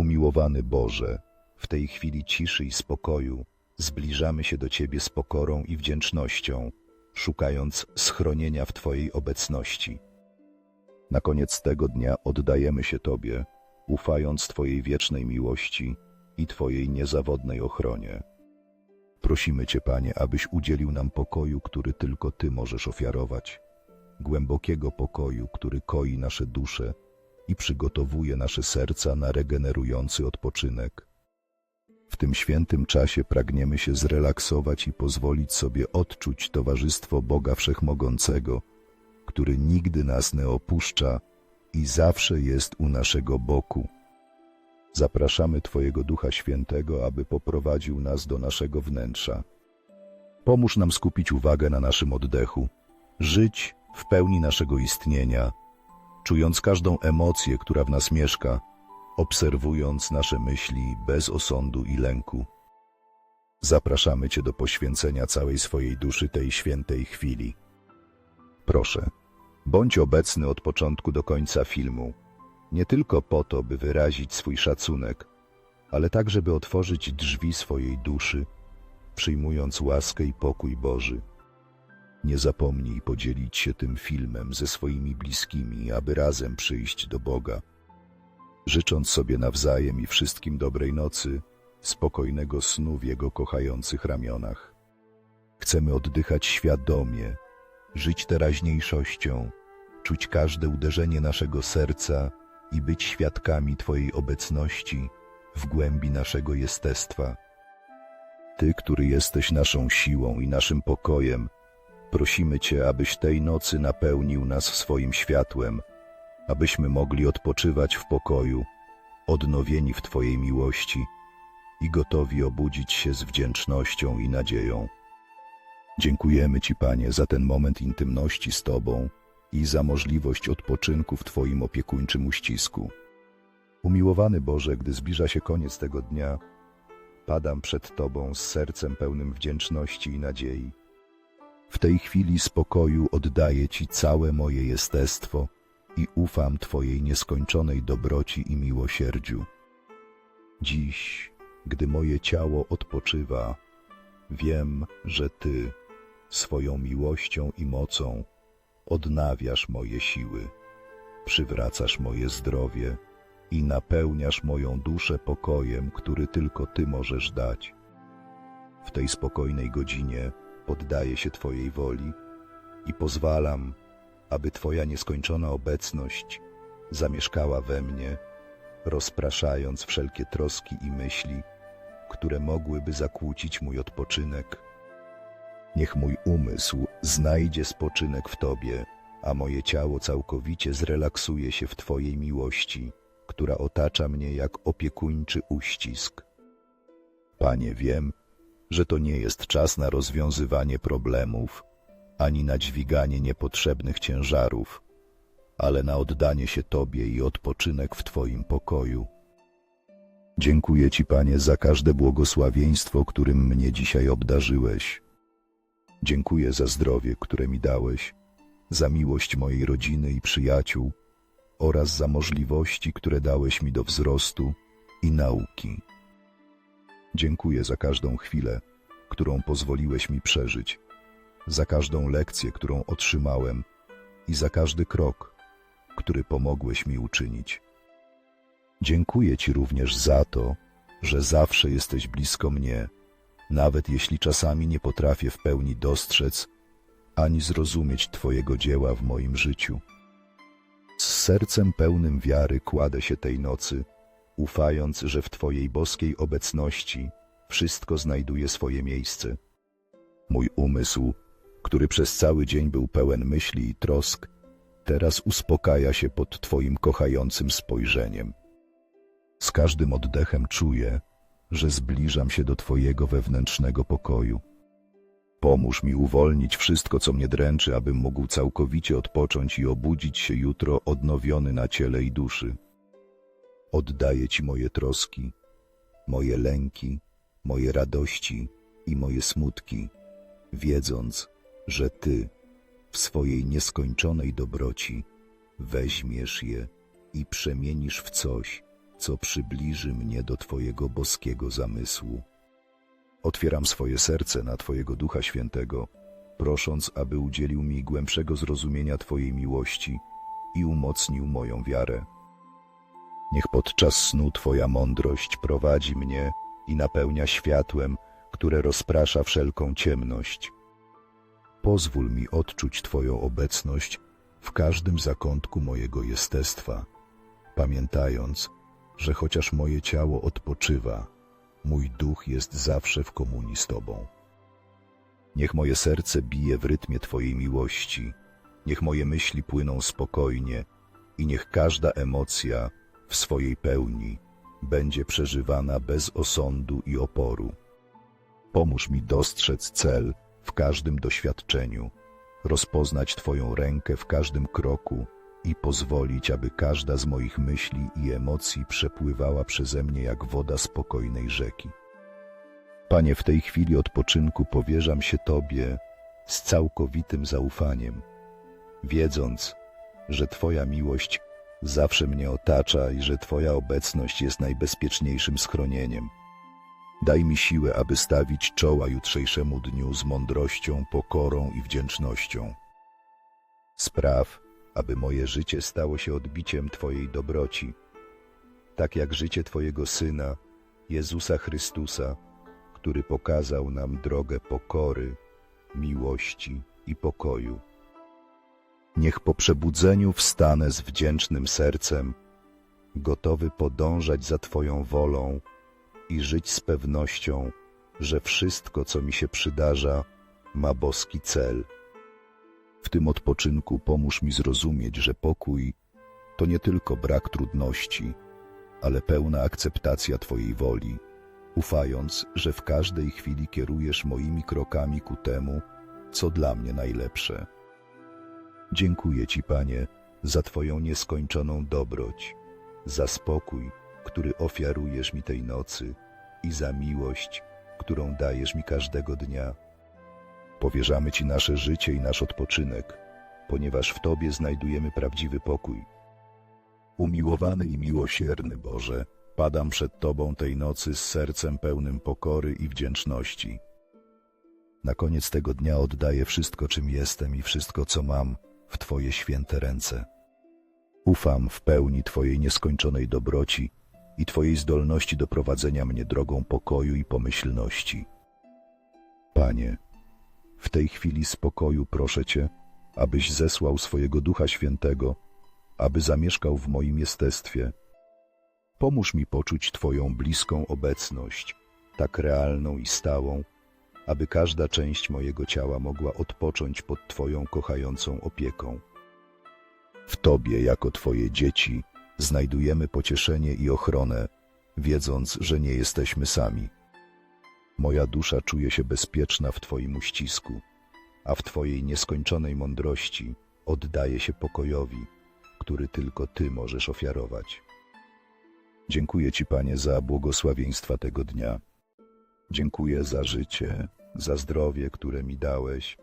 Umiłowany Boże, w tej chwili ciszy i spokoju zbliżamy się do Ciebie z pokorą i wdzięcznością, szukając schronienia w Twojej obecności. Na koniec tego dnia oddajemy się Tobie, ufając Twojej wiecznej miłości i Twojej niezawodnej ochronie. Prosimy Cię, Panie, abyś udzielił nam pokoju, który tylko Ty możesz ofiarować, głębokiego pokoju, który koi nasze dusze i przygotowuje nasze serca na regenerujący odpoczynek. W tym świętym czasie pragniemy się zrelaksować i pozwolić sobie odczuć towarzystwo Boga Wszechmogącego, który nigdy nas nie opuszcza i zawsze jest u naszego boku. Zapraszamy Twojego Ducha Świętego, aby poprowadził nas do naszego wnętrza. Pomóż nam skupić uwagę na naszym oddechu, żyć w pełni naszego istnienia, czując każdą emocję, która w nas mieszka, obserwując nasze myśli bez osądu i lęku. Zapraszamy Cię do poświęcenia całej swojej duszy tej świętej chwili. Proszę, bądź obecny od początku do końca filmu, nie tylko po to, by wyrazić swój szacunek, ale także by otworzyć drzwi swojej duszy, przyjmując łaskę i pokój Boży. Nie zapomnij podzielić się tym filmem ze swoimi bliskimi, aby razem przyjść do Boga. Życząc sobie nawzajem i wszystkim dobrej nocy, spokojnego snu w Jego kochających ramionach. Chcemy oddychać świadomie, żyć teraźniejszością, czuć każde uderzenie naszego serca i być świadkami Twojej obecności w głębi naszego jestestwa. Ty, który jesteś naszą siłą i naszym pokojem, prosimy Cię, abyś tej nocy napełnił nas swoim światłem, abyśmy mogli odpoczywać w pokoju, odnowieni w Twojej miłości i gotowi obudzić się z wdzięcznością i nadzieją. Dziękujemy Ci, Panie, za ten moment intymności z Tobą i za możliwość odpoczynku w Twoim opiekuńczym uścisku. Umiłowany Boże, gdy zbliża się koniec tego dnia, padam przed Tobą z sercem pełnym wdzięczności i nadziei. W tej chwili spokoju oddaję Ci całe moje jestestwo i ufam Twojej nieskończonej dobroci i miłosierdziu. Dziś, gdy moje ciało odpoczywa, wiem, że Ty, swoją miłością i mocą, odnawiasz moje siły, przywracasz moje zdrowie i napełniasz moją duszę pokojem, który tylko Ty możesz dać. W tej spokojnej godzinie poddaję się Twojej woli i pozwalam, aby Twoja nieskończona obecność zamieszkała we mnie, rozpraszając wszelkie troski i myśli, które mogłyby zakłócić mój odpoczynek. Niech mój umysł znajdzie spoczynek w Tobie, a moje ciało całkowicie zrelaksuje się w Twojej miłości, która otacza mnie jak opiekuńczy uścisk. Panie, wiem, że to nie jest czas na rozwiązywanie problemów, ani na dźwiganie niepotrzebnych ciężarów, ale na oddanie się Tobie i odpoczynek w Twoim pokoju. Dziękuję Ci, Panie, za każde błogosławieństwo, którym mnie dzisiaj obdarzyłeś. Dziękuję za zdrowie, które mi dałeś, za miłość mojej rodziny i przyjaciół oraz za możliwości, które dałeś mi do wzrostu i nauki. Dziękuję za każdą chwilę, którą pozwoliłeś mi przeżyć, za każdą lekcję, którą otrzymałem i za każdy krok, który pomogłeś mi uczynić. Dziękuję Ci również za to, że zawsze jesteś blisko mnie, nawet jeśli czasami nie potrafię w pełni dostrzec ani zrozumieć Twojego dzieła w moim życiu. Z sercem pełnym wiary kładę się tej nocy, ufając, że w Twojej boskiej obecności wszystko znajduje swoje miejsce. Mój umysł, który przez cały dzień był pełen myśli i trosk, teraz uspokaja się pod Twoim kochającym spojrzeniem. Z każdym oddechem czuję, że zbliżam się do Twojego wewnętrznego pokoju. Pomóż mi uwolnić wszystko, co mnie dręczy, abym mógł całkowicie odpocząć i obudzić się jutro odnowiony na ciele i duszy. Oddaję Ci moje troski, moje lęki, moje radości i moje smutki, wiedząc, że Ty w swojej nieskończonej dobroci weźmiesz je i przemienisz w coś, co przybliży mnie do Twojego boskiego zamysłu. Otwieram swoje serce na Twojego Ducha Świętego, prosząc, aby udzielił mi głębszego zrozumienia Twojej miłości i umocnił moją wiarę. Niech podczas snu Twoja mądrość prowadzi mnie i napełnia światłem, które rozprasza wszelką ciemność. Pozwól mi odczuć Twoją obecność w każdym zakątku mojego jestestwa, pamiętając, że chociaż moje ciało odpoczywa, mój duch jest zawsze w komunii z Tobą. Niech moje serce bije w rytmie Twojej miłości, niech moje myśli płyną spokojnie i niech każda emocja w swojej pełni będzie przeżywana bez osądu i oporu. Pomóż mi dostrzec cel w każdym doświadczeniu, rozpoznać Twoją rękę w każdym kroku i pozwolić, aby każda z moich myśli i emocji przepływała przeze mnie jak woda spokojnej rzeki. Panie, w tej chwili odpoczynku powierzam się Tobie z całkowitym zaufaniem, wiedząc, że Twoja miłość zawsze mnie otacza i że Twoja obecność jest najbezpieczniejszym schronieniem. Daj mi siłę, aby stawić czoła jutrzejszemu dniu z mądrością, pokorą i wdzięcznością. Spraw, aby moje życie stało się odbiciem Twojej dobroci, tak jak życie Twojego Syna, Jezusa Chrystusa, który pokazał nam drogę pokory, miłości i pokoju. Niech po przebudzeniu wstanę z wdzięcznym sercem, gotowy podążać za Twoją wolą i żyć z pewnością, że wszystko, co mi się przydarza, ma boski cel. W tym odpoczynku pomóż mi zrozumieć, że pokój to nie tylko brak trudności, ale pełna akceptacja Twojej woli, ufając, że w każdej chwili kierujesz moimi krokami ku temu, co dla mnie najlepsze. Dziękuję Ci, Panie, za Twoją nieskończoną dobroć, za spokój, który ofiarujesz mi tej nocy i za miłość, którą dajesz mi każdego dnia. Powierzamy Ci nasze życie i nasz odpoczynek, ponieważ w Tobie znajdujemy prawdziwy pokój. Umiłowany i miłosierny Boże, padam przed Tobą tej nocy z sercem pełnym pokory i wdzięczności. Na koniec tego dnia oddaję wszystko, czym jestem i wszystko, co mam, w Twoje święte ręce. Ufam w pełni Twojej nieskończonej dobroci i Twojej zdolności do prowadzenia mnie drogą pokoju i pomyślności. Panie, w tej chwili spokoju proszę Cię, abyś zesłał swojego Ducha Świętego, aby zamieszkał w moim jestestwie. Pomóż mi poczuć Twoją bliską obecność, tak realną i stałą, aby każda część mojego ciała mogła odpocząć pod Twoją kochającą opieką. W Tobie, jako Twoje dzieci, znajdujemy pocieszenie i ochronę, wiedząc, że nie jesteśmy sami. Moja dusza czuje się bezpieczna w Twoim uścisku, a w Twojej nieskończonej mądrości oddaje się pokojowi, który tylko Ty możesz ofiarować. Dziękuję Ci, Panie, za błogosławieństwa tego dnia. Dziękuję za życie, za zdrowie, które mi dałeś,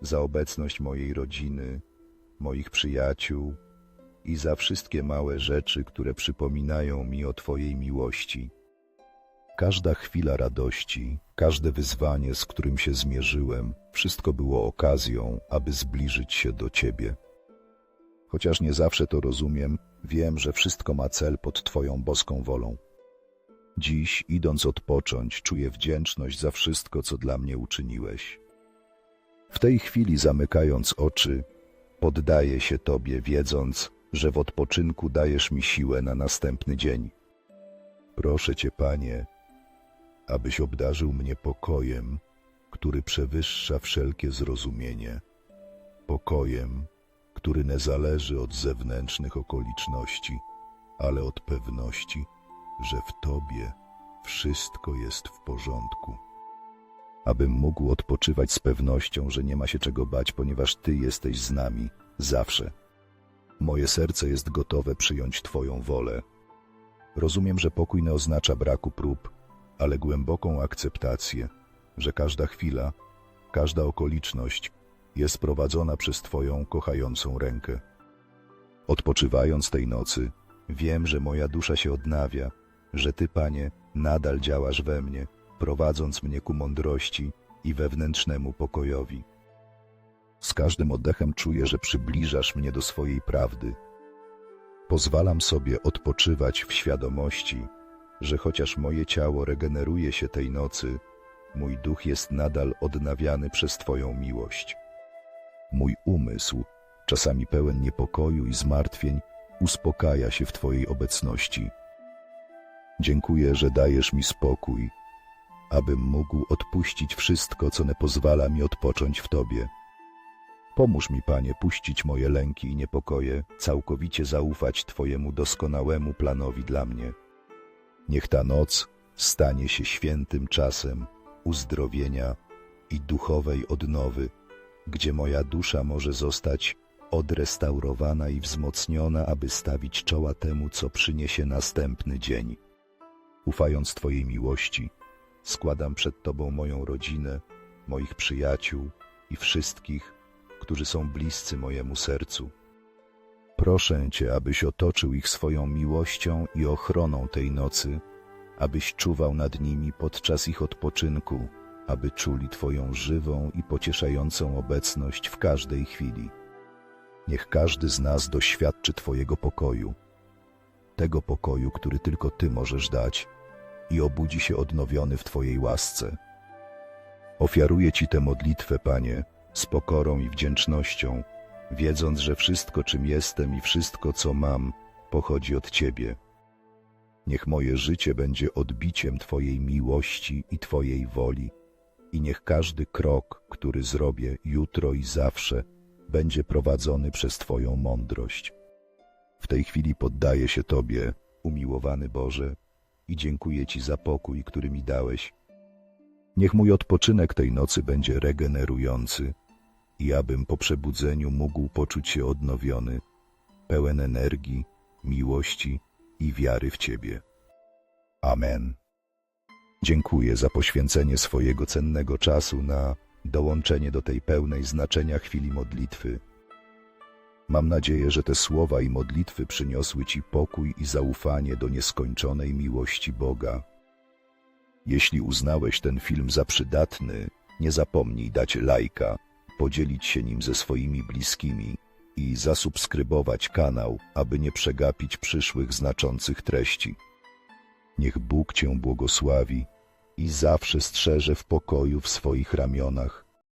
za obecność mojej rodziny, moich przyjaciół i za wszystkie małe rzeczy, które przypominają mi o Twojej miłości. Każda chwila radości, każde wyzwanie, z którym się zmierzyłem, wszystko było okazją, aby zbliżyć się do Ciebie. Chociaż nie zawsze to rozumiem, wiem, że wszystko ma cel pod Twoją boską wolą. Dziś, idąc odpocząć, czuję wdzięczność za wszystko, co dla mnie uczyniłeś. W tej chwili, zamykając oczy, poddaję się Tobie, wiedząc, że w odpoczynku dajesz mi siłę na następny dzień. Proszę Cię, Panie, abyś obdarzył mnie pokojem, który przewyższa wszelkie zrozumienie, pokojem, który nie zależy od zewnętrznych okoliczności, ale od pewności, że w Tobie wszystko jest w porządku. Abym mógł odpoczywać z pewnością, że nie ma się czego bać, ponieważ Ty jesteś z nami zawsze. Moje serce jest gotowe przyjąć Twoją wolę. Rozumiem, że pokój nie oznacza braku prób, ale głęboką akceptację, że każda chwila, każda okoliczność jest prowadzona przez Twoją kochającą rękę. Odpoczywając tej nocy, Wiem, że moja dusza się odnawia, że Ty, Panie, nadal działasz we mnie, prowadząc mnie ku mądrości i wewnętrznemu pokojowi. Z każdym oddechem czuję, że przybliżasz mnie do swojej prawdy. Pozwalam sobie odpoczywać w świadomości, że chociaż moje ciało regeneruje się tej nocy, mój duch jest nadal odnawiany przez Twoją miłość. Mój umysł, czasami pełen niepokoju i zmartwień, uspokaja się w Twojej obecności. Dziękuję, że dajesz mi spokój, abym mógł odpuścić wszystko, co nie pozwala mi odpocząć w Tobie. Pomóż mi, Panie, puścić moje lęki i niepokoje, całkowicie zaufać Twojemu doskonałemu planowi dla mnie. Niech ta noc stanie się świętym czasem uzdrowienia i duchowej odnowy, gdzie moja dusza może zostać odrestaurowana i wzmocniona, aby stawić czoła temu, co przyniesie następny dzień. Ufając Twojej miłości, składam przed Tobą moją rodzinę, moich przyjaciół i wszystkich, którzy są bliscy mojemu sercu. Proszę Cię, abyś otoczył ich swoją miłością i ochroną tej nocy, abyś czuwał nad nimi podczas ich odpoczynku, aby czuli Twoją żywą i pocieszającą obecność w każdej chwili. Niech każdy z nas doświadczy Twojego pokoju, tego pokoju, który tylko Ty możesz dać i obudzi się odnowiony w Twojej łasce. Ofiaruję Ci tę modlitwę, Panie, z pokorą i wdzięcznością, wiedząc, że wszystko, czym jestem i wszystko, co mam, pochodzi od Ciebie. Niech moje życie będzie odbiciem Twojej miłości i Twojej woli, i niech każdy krok, który zrobię jutro i zawsze, będzie prowadzony przez Twoją mądrość. W tej chwili poddaję się Tobie, umiłowany Boże, i dziękuję Ci za pokój, który mi dałeś. Niech mój odpoczynek tej nocy będzie regenerujący i abym po przebudzeniu mógł poczuć się odnowiony, pełen energii, miłości i wiary w Ciebie. Amen. Dziękuję za poświęcenie swojego cennego czasu na dołączenie do tej pełnej znaczenia chwili modlitwy. Mam nadzieję, że te słowa i modlitwy przyniosły Ci pokój i zaufanie do nieskończonej miłości Boga. Jeśli uznałeś ten film za przydatny, nie zapomnij dać lajka, podzielić się nim ze swoimi bliskimi i zasubskrybować kanał, aby nie przegapić przyszłych znaczących treści. Niech Bóg Cię błogosławi i zawsze strzeże w pokoju w swoich ramionach.